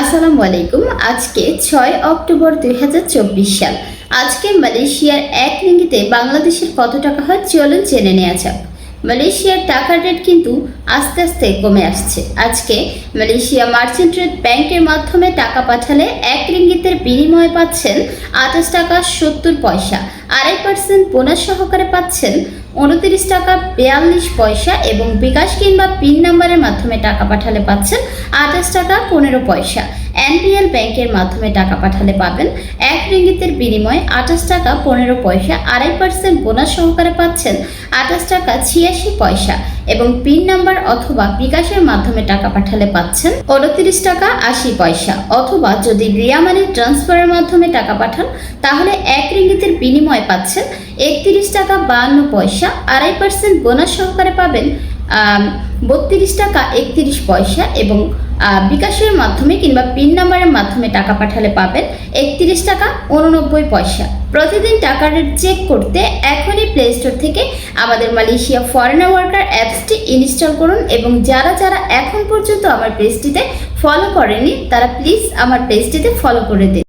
আসসালামু আলাইকুম। আজকে ছয় অক্টোবর দুই হাজার চব্বিশ সাল। আজকে মালয়েশিয়ার এক রিঙ্গিতে বাংলাদেশের কত টাকা হয় চলুন জেনে নেওয়া যাক। মালয়েশিয়ার টাকার রেট কিন্তু আস্তে আস্তে কমে আসছে। আজকে মালয়েশিয়া মার্চেন্ট রেট ব্যাংকের মাধ্যমে টাকা পাঠালে এক রিঙ্গিতের বিনিময়ে পাচ্ছেন আঠাশ টাকা সত্তর পয়সা। আড়াই পার্সেন্ট বোনাস সহকারে পাচ্ছেন উনত্রিশ টাকা বেয়াল্লিশ পয়সা এবং বিকাশ কিংবা পিন নাম্বারের মাধ্যমে টাকা পাঠালে পাচ্ছেন আঠাশ টাকা পনেরো পয়সা। এনপিএল ব্যাংকের মাধ্যমে টাকা পাঠালে পাবেন। এক রিঙ্গিতের বিনিময়ে আঠাশ টাকা পনেরো পয়সা, আড়াই পার্সেন্ট বোনাস সহকারে পাচ্ছেন আঠাশ টাকা ছিয়াশি পয়সা এবং পিন নাম্বার অথবা বিকাশের মাধ্যমে টাকা পাঠালে পাচ্ছেন উনত্রিশ টাকা আশি পয়সা। অথবা যদি রিয়া মানি ট্রান্সফারের মাধ্যমে টাকা পাঠান, তাহলে এক রিঙ্গিতের বিনিময়ে পাচ্ছেন একত্রিশ টাকা বাহান্ন পয়সা, আড়াই পার্সেন্ট বোনাস সহকারে পাবেন বত্রিশ টাকা একত্রিশ পয়সা এবং বিকাশের মাধ্যমে কিংবা পিন নাম্বারের মাধ্যমে টাকা পাঠালে পাবেন একত্রিশ টাকা উননব্বই পয়সা। প্রতিদিন টাকার চেক করতে এখনই প্লে স্টোর থেকে আমাদের মালয়েশিয়া ফরেনার ওয়ার্কার অ্যাপসটি ইনস্টল করুন এবং যারা যারা এখন পর্যন্ত আমার পেজটিতে ফলো করেনি, তারা প্লিজ আমার পেজটিতে ফলো করে দিন।